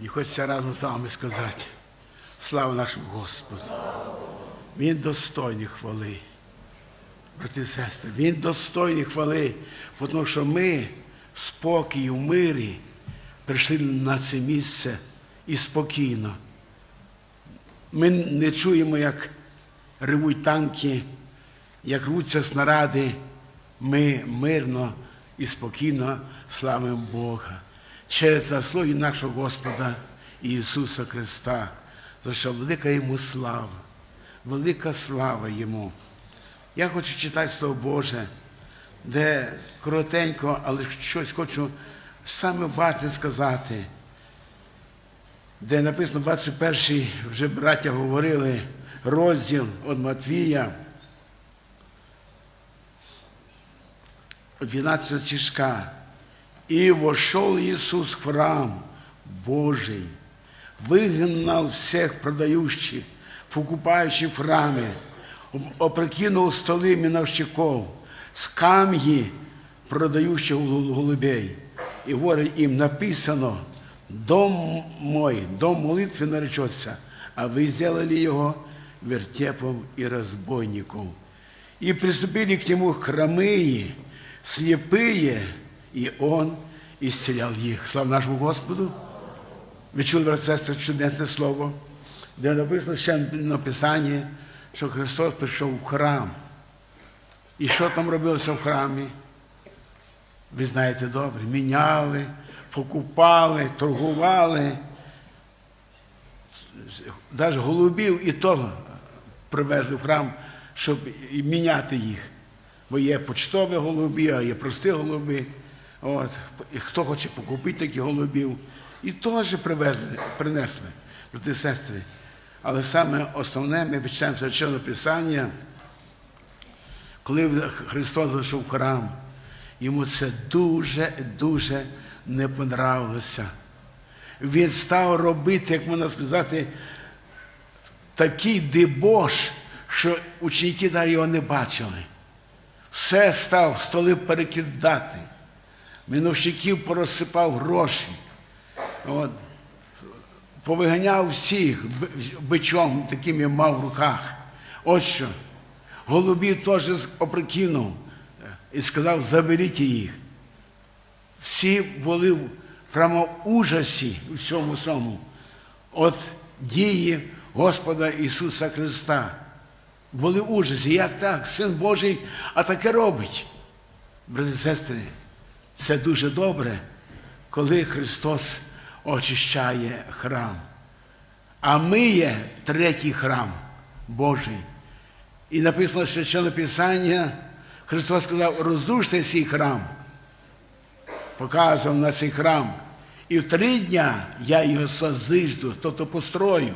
І хочеться разом з вами сказати, слава нашому Господу. Він достойний хвали. Брати і сестри, він достойний хвали, тому що ми в спокій, в мирі прийшли на це місце і спокійно. Ми не чуємо, як ревуть танки, як рвуться снаради. Ми мирно і спокійно славимо Бога. Через заслуги нашого Господа Ісуса Христа, за що велика йому слава, велика слава Йому. Я хочу читати Слово Боже, де коротенько, але щось хочу саме важне сказати, де написано 21-й, вже браття говорили, розділ від Матвія, 12 стишка. И вошел Иисус в храм Божий, выгнал всех продающих, покупающих в храме, об- опрокинул столы миновщиков, скамьи продающих гол- голубей. И говорит им, написано, дом мой, дом молитвы наречется, а вы сделали его вертепом и разбойником. И приступили к нему хромые, слепые, и он исцелял их. Слава нашому Господу! Ви чули, брат, сестри, чудесне слово, де написано ще на Писанні, що Христос прийшов в храм. І що там робилося в храмі? Ви знаєте добре, міняли, покупали, торгували. Навіть голубів і того привезли в храм, щоб міняти їх. Бо є почтові голуби, а є прості голуби. От. І хто хоче покупити такі голубів, і теж привезли, принесли, брати і сестри. Але саме основне, ми почнемо священне Писання, коли Христос зайшов в храм, йому це дуже-дуже не понравилося. Він став робити, як можна сказати, такий дебош, що ученики навіть його не бачили. Все став столи перекидати. Міновщиків порозсипав гроші. От. Повиганяв всіх бичом, таким я мав в руках. От що. Голубів теж опрокинув і сказав, заберіть їх. Всі були прямо в ужасі в цьому самому. От дії Господа Ісуса Христа. Були в ужасі. Як так? Син Божий, а таке робить. Брати сестри, це дуже добре, коли Христос очищає храм. А ми є третій храм Божий. І написано священне Писання, Христос сказав, роздуште цей храм, показував на цей храм. І в три дня я його созижду, тобто построю.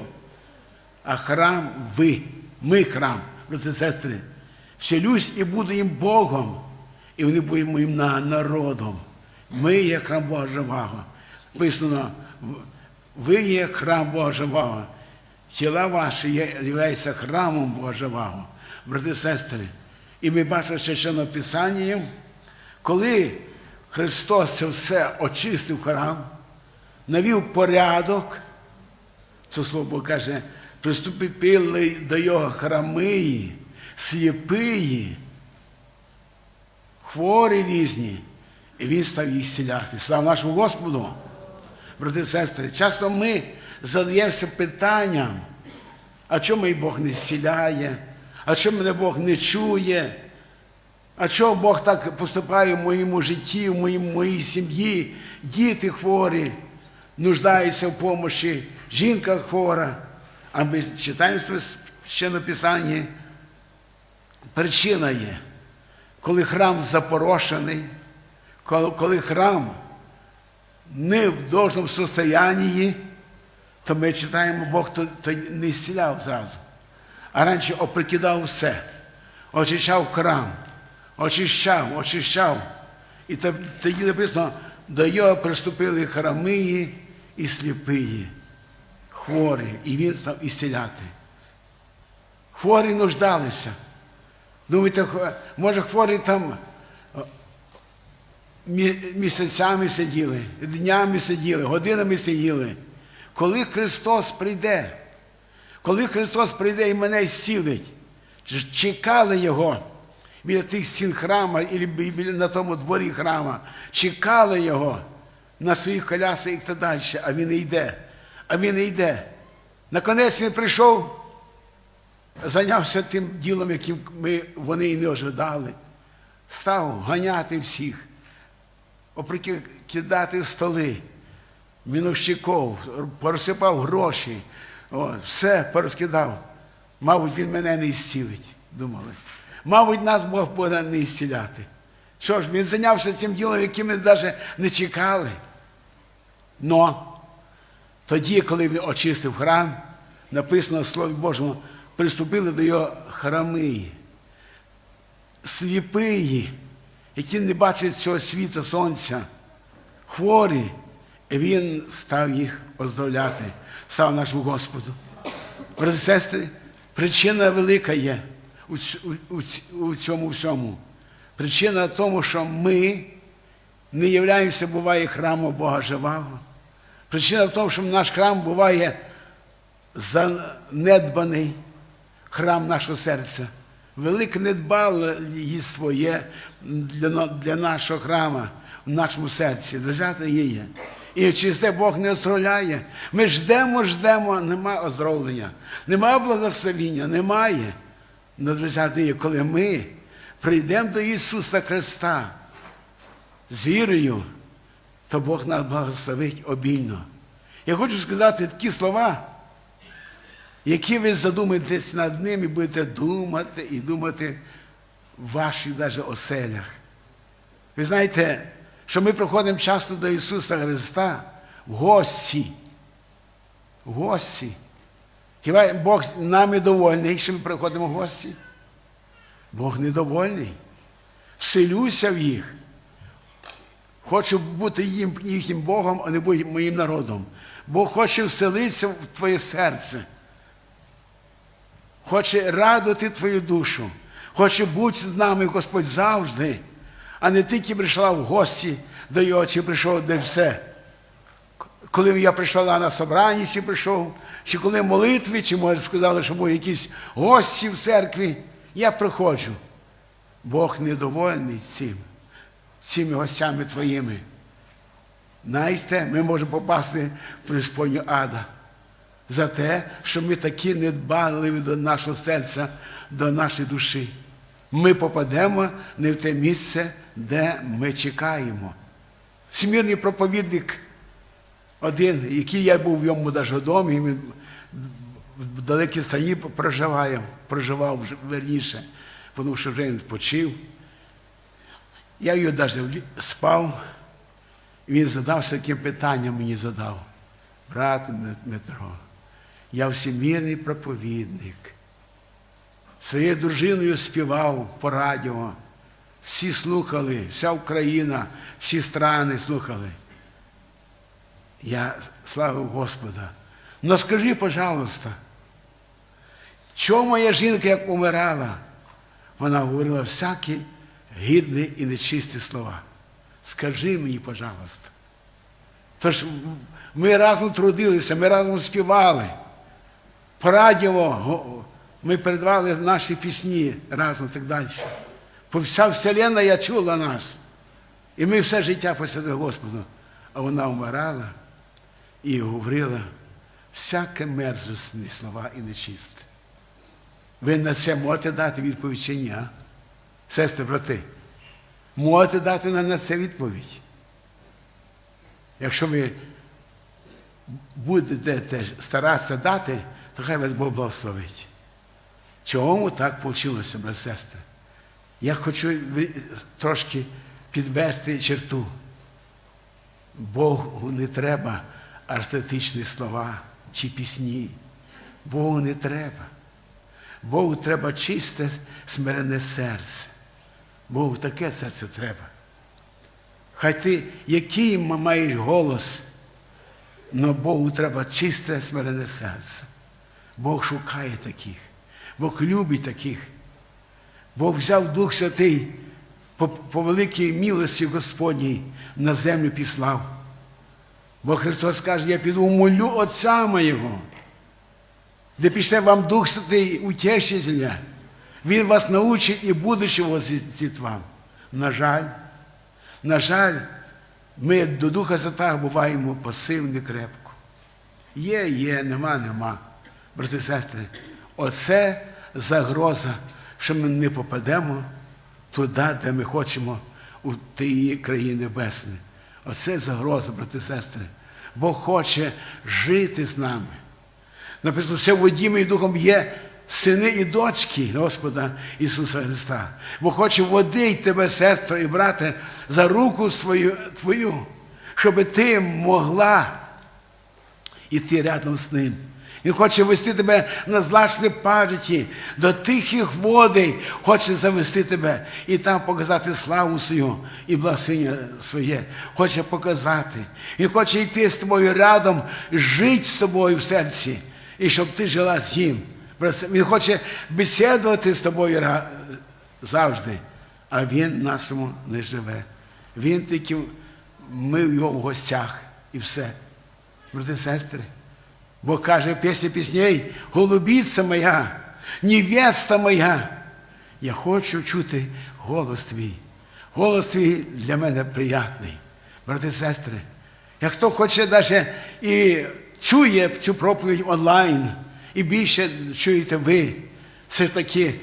А храм ви, ми храм, брати сестри. Вселюсь і буду їм Богом, і вони будуть моїм на- народом. Ми є храм Бога. Написано, ви є храм Бога. Тіла ваші є, являються храмом Бога. Брати і сестри. І ми бачимо священне Писання, коли Христос це все очистив храм, навів порядок, це слово каже, приступили до його храми, сліпиї, хворі різні, і він став їх зціляти. Слава нашому Господу! Брати і сестри, часто ми задаємося питанням, а чому і Бог не зціляє, а чому мене Бог не чує, а чому Бог так поступає в моєму житті, в моїй, моїй сім'ї, діти хворі, нуждаються в помощі, жінка хвора. А ми читаємо ще написання, причина є, коли храм запорошений, коли, храм не в должному состоянии, то ми читаємо, Бог то, то не зціляв зразу. А раніше оприкидав все, очищав храм, очищав, очищав. І тоді написано, до його приступили храмиї і сліпиї, хворі, і він став ісціляти. Хворі нуждалися. Думаєте, може хворі там місяцями сиділи, днями сиділи, годинами сиділи. коли Христос прийде, коли Христос прийде і мене зцілить, чекали Його біля тих стін храма і на тому дворі храма, чекали Його на своїх колясах і так далі, а він не йде. А він не йде. Наконець він прийшов, зайнявся тим ділом, яким ми, вони і не ожидали. Став ганяти всіх, оприки кидати столи, міновщиков, порозсипав гроші, о, все порозкидав. Мабуть, він мене не зцілить, думали. Мабуть, нас Бог буде не зціляти. Що ж, він зайнявся цим ділом, яким ми навіть не чекали. Но тоді, коли він очистив храм, написано в Слові Божому, приступили до його храми, сліпиї, які не бачать цього світу сонця, хворі, і він став їх оздоровляти, став нашому Господу. Брати сестри, причина велика є у, у- у цьому всьому. Причина в тому, що ми не являємося, буває, храмом Бога живого. Причина в тому, що наш храм буває занедбаний, храм нашого серця. Велике недбаліство є для, для нашого храма в нашому серці. Друзі, є. І через те Бог не оздоровляє. Ми ждемо, ждемо, немає оздоровлення, немає благословіння, немає. Ну, друзі, є, коли ми прийдемо до Ісуса Христа з вірою, то Бог нас благословить обільно. Я хочу сказати такі слова, які ви задумаєтесь над ними, будете думати і думати в ваших даже оселях. Ви знаєте, що ми приходимо часто до Ісуса Христа в гості. В гості. Хіба Бог нами довольний, що ми приходимо в гості? Бог недовольний. Вселюся в їх. Хочу бути їм, їхнім Богом, а не бути моїм народом. Бог хоче вселитися в твоє серце. Хоче радувати твою душу. Хоче бути з нами, Господь, завжди, а не тільки прийшла в гості до його, чи прийшов де все. Коли я прийшла на собрання, чи прийшов, чи коли молитви, чи може сказали, що були якісь гості в церкві, я приходжу. Бог недовольний цим, цими гостями твоїми. Знаєте, ми можемо попасти в преисподню ада за те, що ми такі не дбали до нашого серця, до нашої душі. Ми попадемо не в те місце, де ми чекаємо. Всемірний проповідник один, який я був в йому вдома, і він в далекій країні проживає, проживав верніше, тому що вже він почив. Я його навіть спав, і він задався таким питанням мені задав. Брат Дмитро, я всемірний проповідник. Своєю дружиною співав по радіо. Всі слухали, вся Україна, всі страни слухали. Я славив Господа. Но скажи, пожалуйста, чому моя жінка, як умирала, вона говорила всякі гідні і нечисті слова. Скажи мені, пожалуйста. Тож ми разом трудилися, ми разом співали. По ми передавали наші пісні разом і так далі. Вся вселенна я чула нас. І ми все життя посвятили Господу. А вона вмирала і говорила всяке мерзостні слова і нечисте. Ви на це можете дати відповідь чи ні? Сестри, брати, можете дати на на це відповідь. Якщо ви будете старатися дати, то хай вас Бог благословить. Чому так вийшло, брат сестри? Я хочу трошки підвести черту. Богу не треба артетичні слова чи пісні. Богу не треба. Богу треба чисте, смирене серце. Богу таке серце треба. Хай ти, який маєш голос, але Богу треба чисте, смирене серце. Бог шукає таких. Бог любить таких. Бог взяв Дух Святий по, по великій милості Господній на землю післав. Бо Христос каже, я піду молю Отця моєго, де пішли вам Дух Святий Утешителя. Він вас научить і будучи возвістить вам. На жаль, на жаль, ми до Духа Святого буваємо пасивні крепко. Є, є, нема, нема. Брати і сестри, оце загроза, що ми не попадемо туди, де ми хочемо, у тієї країни небесні. Оце загроза, брати і сестри. Бог хоче жити з нами. Написано, все водіми і духом є сини і дочки Господа Ісуса Христа. Бо хоче водить тебе, сестро і брате, за руку свою, твою, щоб ти могла іти рядом з ним. Він хоче вести тебе на злачні пам'яті, до тихих водей, хоче завести тебе і там показати славу свою і благословення своє. Хоче показати. Він хоче йти з тобою рядом, жити з тобою в серці, і щоб ти жила з ним. Він хоче бесідувати з тобою завжди, а він нашому не живе. Він тільки ми в його в гостях і все. Брати сестри. Бог каже в пісні пісней, голубіця моя, невеста моя. Я хочу чути голос твій. Голос твій для мене приятний. Брати і сестри, як хто хоче навіть і чує цю проповідь онлайн, і більше чуєте ви, це ж таки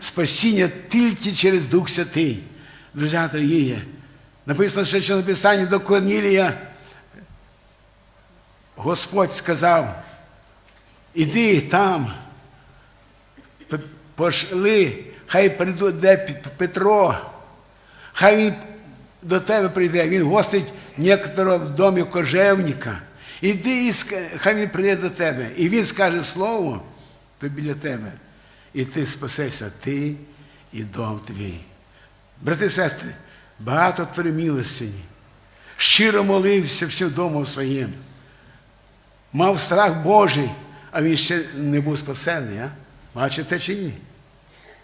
спасіння тільки через Дух Святий. Друзі дорогі, написано ще що написання до Корнілія. Господь сказав, іди там, пошли, хай прийде Пет- Петро, хай він до тебе прийде, він гостить некоторого в домі кожевника. Іди, і хай він прийде до тебе. І він скаже слово то біля тебе. І ти спасешся, ти і дом твій. Брати і сестри, багато перемілостині. Щиро молився всім домом своїм мав страх Божий, а він ще не був спасений. А? Бачите чи ні?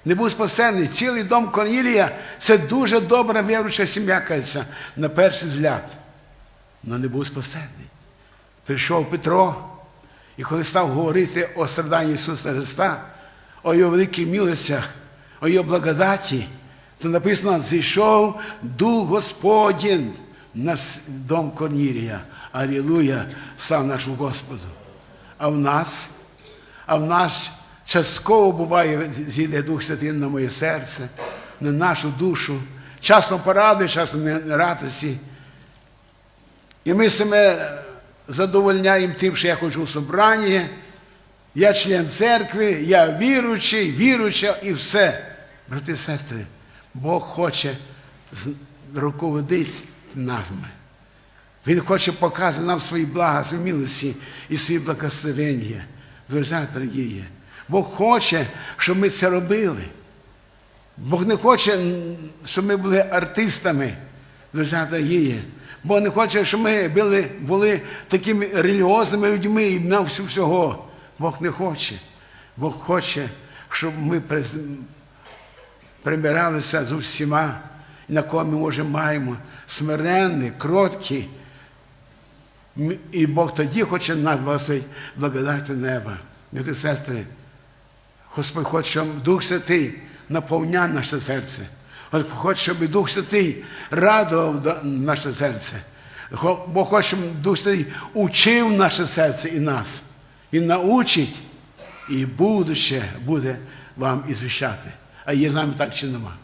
Не був спасений. Цілий дом Корнілія це дуже добра віруюча сім'я, кажеться, на перший взгляд. Але не був спасений. Прийшов Петро, і коли став говорити о страданні Ісуса Христа, о його великих милостях, о його благодаті, то написано, зійшов Дух Господень на дом Корнілія. Алілуя, слава нашому Господу. А в нас, а в нас частково буває, зійде Дух Святий на моє серце, на нашу душу. Часом порадує, часом не радості. І ми себе задовольняємо тим, що я хочу у собранні, я член церкви, я віруючий, віруюча і все. Брати і сестри, Бог хоче руководити нами. Він хоче показати нам свої блага, свої милості і свої благословення. Друзі, дорогі. Бог хоче, щоб ми це робили. Бог не хоче, щоб ми були артистами, друзі дорогі. Бог не хоче, щоб ми були, були такими релігіозними людьми і на всю всього. Бог не хоче. Бог хоче, щоб ми примиралися з усіма, на кого ми може маємо, смиренні, кроткі. І Бог тоді хоче нас благодаттю неба. Діти сестри, Господь хоче, щоб Дух Святий наповняв наше серце. Господь хоче, щоб Дух Святий радував наше серце. Бог хоче, щоб Дух Святий учив наше серце і нас. Він научить, і будуще буде вам ізвіщати. А є з нами так чи нема?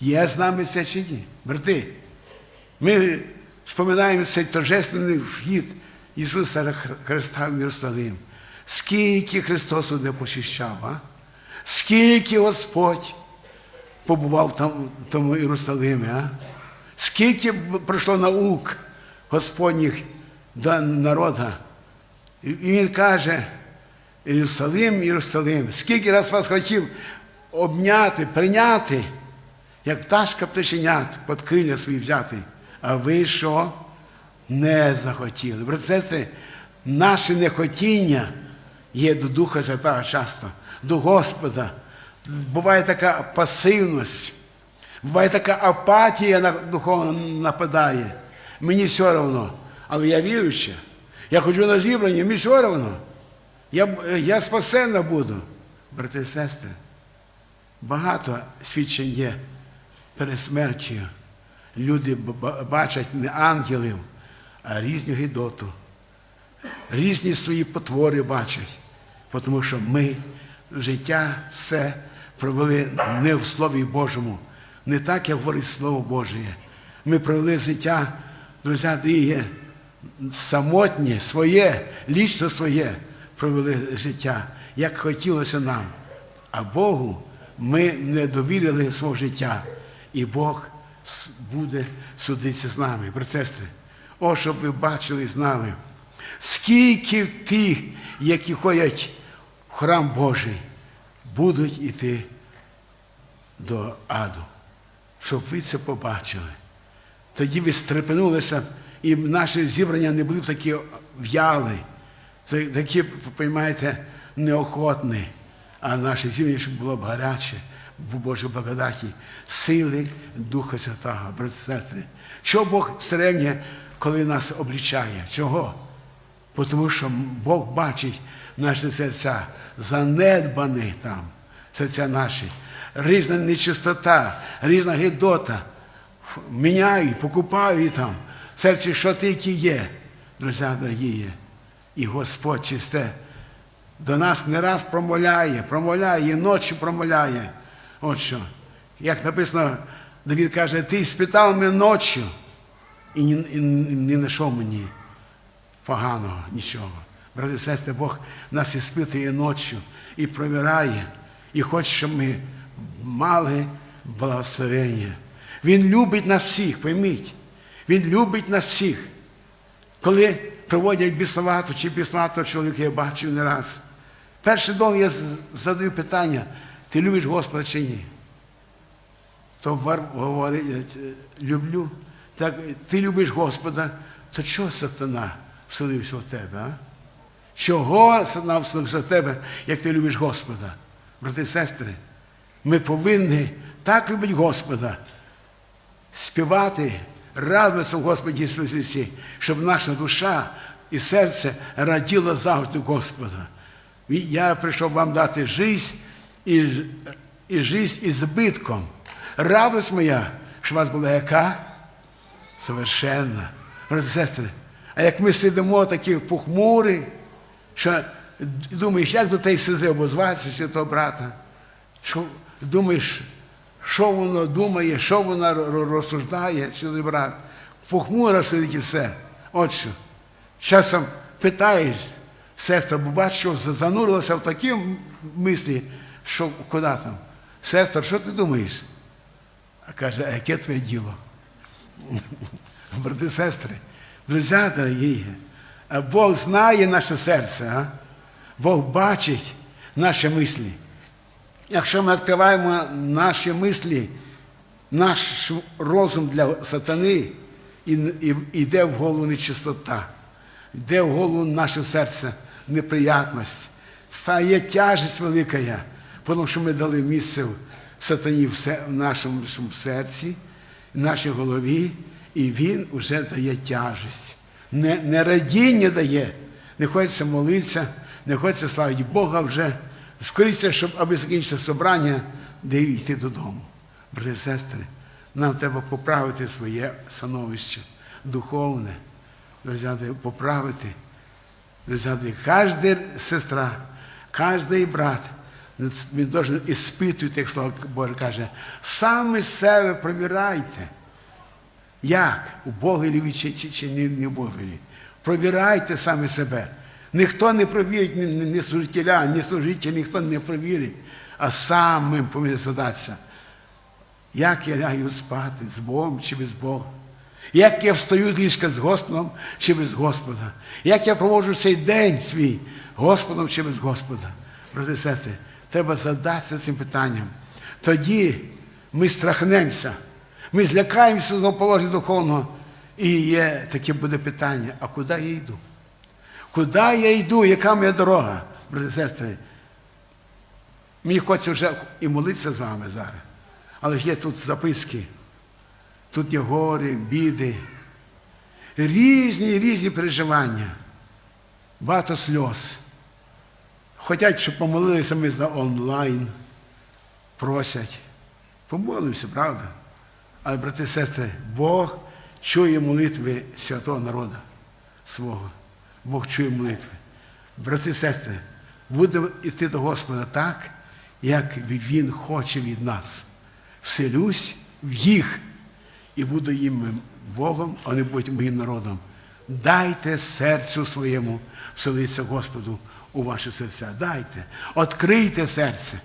Є з нами це чи ні? Брати, ми споминаємо цей торжественний вхід Ісуса Христа в Єрусалим. Скільки Христос не почищав, а? скільки Господь побував там, в тому Єрусалимі, а? скільки пройшло наук Господніх до народа. І він каже, Єрусалим, Єрусалим, скільки раз вас хотів обняти, прийняти, як пташка пташенят, під крилля свої взяти. А ви що? Не захотіли. Брати, сестри, наше нехотіння є до Духа Святого часто, до Господа. Буває така пасивність, буває така апатія на духовно нападає. Мені все одно. але я віруюча. Я ходжу на зібрання, мені все одно. Я, я спасенна буду. Брати і сестри, багато свідчень є перед смертю. Люди бачать не ангелів, а різну гідоту. Різні свої потвори бачать. Тому що ми життя все провели не в Слові Божому, не так, як говорить Слово Боже. Ми провели життя, друзі, дорогі, самотнє, своє, лічно своє провели життя, як хотілося нам. А Богу ми не довірили свого життя, і Бог буде судитися з нами, брати. О, щоб ви бачили і знали, скільки тих, які ходять в храм Божий, будуть іти до аду, щоб ви це побачили. Тоді ви стрепенулися, і наші зібрання не були б такі в'яли, такі, розумієте, неохотні, а наше зібрання, щоб було б гаряче, в Божій благодаті, сили Духа Святого, брати сестри. Чого Бог середнє, коли нас облічає? Чого? Тому що Бог бачить наші серця, занедбані там, серця наші, різна нечистота, різна гидота. Міняю, покупаю там. Серці що тільки є, друзі дорогі. І Господь чисте до нас не раз промовляє, промовляє, ночі промовляє. От що. Як написано, Давід каже, ти спитав мене ночі і не, знайшов мені поганого нічого. Брати сестри, Бог нас іспитує ночі і провіряє, і хоче, щоб ми мали благословення. Він любить нас всіх, пойміть. Він любить нас всіх. Коли проводять бісловату чи бісловатого чоловіка, я бачив не раз. Перший дом я задаю питання, ти любиш Господа чи ні? То вар говорить, е, люблю. Так, ти любиш Господа, то чого сатана вселився в тебе? А? Чого сатана вселився в тебе, як ти любиш Господа? Брати і сестри, ми повинні так любити Господа, співати, радуватися в Господі Ісусі щоб наша душа і серце раділо завжди Господа. Я прийшов вам дати життя і, ж- і життя із збитком. Радость моя, що у вас була яка? Совершенна. Брати сестри, а як ми сидимо такі похмурі, що думаєш, як до тієї сестри обозватися, чи того брата, що думаєш, що воно думає, що вона ро- ро- розсуждає, чи брат. Похмуро сидить і все. Що. Часом питаєш, сестра, бо бачиш, що занурилася в такі мислі, що куди там. Сестра, що ти думаєш? А каже, а яке твоє діло? Брати сестри, друзі дорогі, Бог знає наше серце, а? Бог бачить наші мислі. Якщо ми відкриваємо наші мислі, наш розум для сатани, йде в голову нечистота, йде в голову наше серце неприятність, стає тяжесть велика, тому що ми дали місце сатані в нашому серці, в нашій голові, і він вже дає тяжесть. Не, не радіння дає, не хочеться молитися, не хочеться славити Бога вже. Скоріше, щоб аби закінчиться собрання, де йти додому. Брати сестри, нам треба поправити своє становище духовне. Друзі, поправити. Друзі, кожна сестра, кожен брат, він должен іспитувати, як слово Боже каже, саме себе провірайте. Як? У Богові чи, чи, чи не, в Богові. Провірайте саме себе. Ніхто не провірить, ні, ні, служителя, ні служитель, ніхто не провірить, а самим повинен задатися. Як я лягаю спати з Богом чи без Бога? Як я встаю з ліжка з Господом чи без Господа? Як я проводжу цей день свій Господом чи без Господа? Брати сестри, треба задатися цим питанням. Тоді ми страхнемося, ми злякаємося з положення духовного. І є таке буде питання: а куди я йду? Куди я йду? Яка моя дорога, брати і сестри? Мені хочеться вже і молитися з вами зараз. Але ж є тут записки, тут є гори, біди. різні різні переживання, багато сльоз. Хотять, щоб помолилися ми за онлайн, просять. Помолимося, правда? Але, брати і сестри, Бог чує молитви святого народу свого. Бог чує молитви. Брати і сестри, будемо йти до Господа так, як Він хоче від нас. Вселюсь в їх і буду їм Богом, а не будь моїм народом. Дайте серцю своєму вселитися Господу у ваші серця. Дайте, відкрийте серце,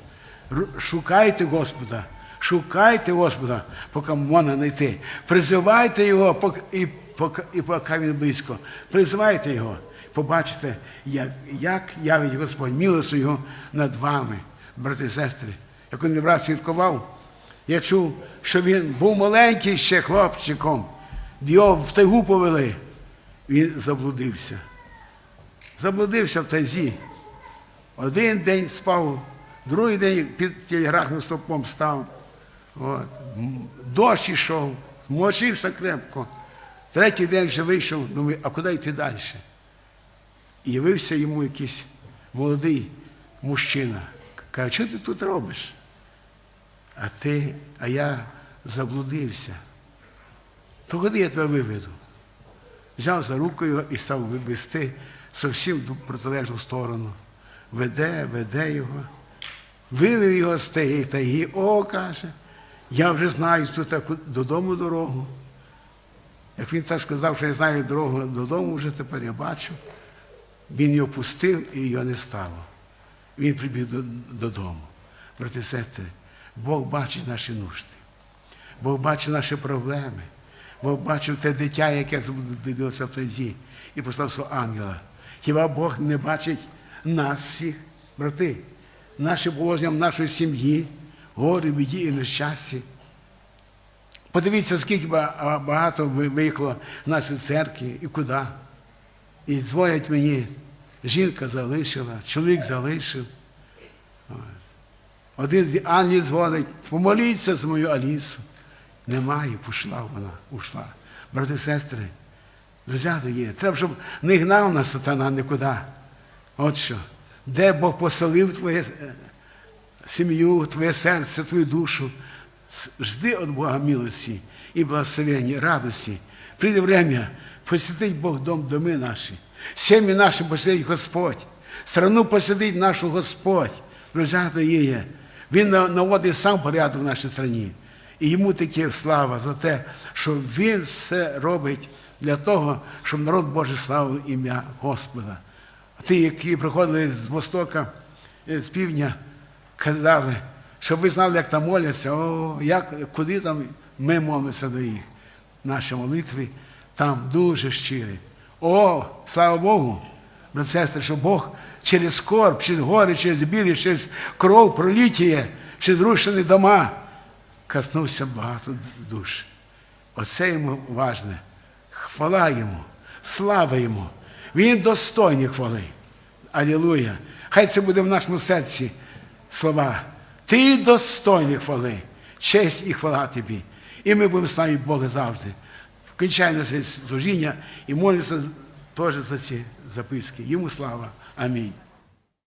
шукайте Господа, шукайте Господа, поки можна знайти. Призивайте Його, і поки, і поки він близько. Призивайте Його. Побачите, як, як явить Господь милостю Його над вами, брати і сестри. Як один брат свідкував, я чув, що він був маленький ще хлопчиком, його в тайгу повели. Він заблудився. Заблудився в тайзі. Один день спав, другий день під телеграфним стовпом став. От. Дощ ішов, мочився крепко. Третій день вже вийшов, думаю, а куди йти далі? І явився йому якийсь молодий мужчина. Каже, що ти тут робиш? А ти, а я заблудився. То куди я тебе виведу? Взяв за руку його і став вивести зовсім протилежну сторону. Веде, веде його. Вивів його з тієї тайги. О, каже, я вже знаю тут додому дорогу. Як він так сказав, що я знаю дорогу додому, вже тепер я бачу. Він його пустив і його не стало. Він прибіг додому. Брати сестри, Бог бачить наші нужди. Бог бачить наші проблеми. Бог бачив те дитя, яке заблудилося в тайзі, і послав свого ангела. Хіба Бог не бачить нас всіх, брати, наше положення нашої сім'ї, горі, біді і нещасті? Подивіться, скільки багато ви- виїхало в нашій церкві і куди. І дзвонять мені, жінка залишила, чоловік залишив. Один з ангелів дзвонить, помоліться з мою Алісу. Немає, пішла вона, ушла. Брати і сестри, друзі є. Треба, щоб не гнав нас сатана нікуди. От що. Де Бог поселив твоє е, сім'ю, твоє серце, твою душу. Жди від Бога милості і благословення, радості. Прийде время, посетить Бог дом, доми наші. Сім'ї наші посидить Господь. Страну посидить нашу Господь. Друзі, є. Він на- наводить сам порядок в нашій країні. І йому таке слава за те, що він все робить для того, щоб народ Божий славив ім'я Господа. А ті, які приходили з Востока, е, з півдня, казали, щоб ви знали, як там моляться, о, як, куди там ми молимося до їх. Наші молитви там дуже щирі. О, слава Богу, брат сестри, що Бог через скорб, через гори, через білі, через кров пролітіє, через рушені дома коснувся багато душ. Оце йому важне. Хвала йому, слава йому. Він достойний хвали. Алілуя. Хай це буде в нашому серці слова. Ти достойний хвали, честь і хвала тобі. І ми будемо славити Бога завжди. Вкінчай наше служіння і молимося теж за ці записки. Йому слава. Амінь.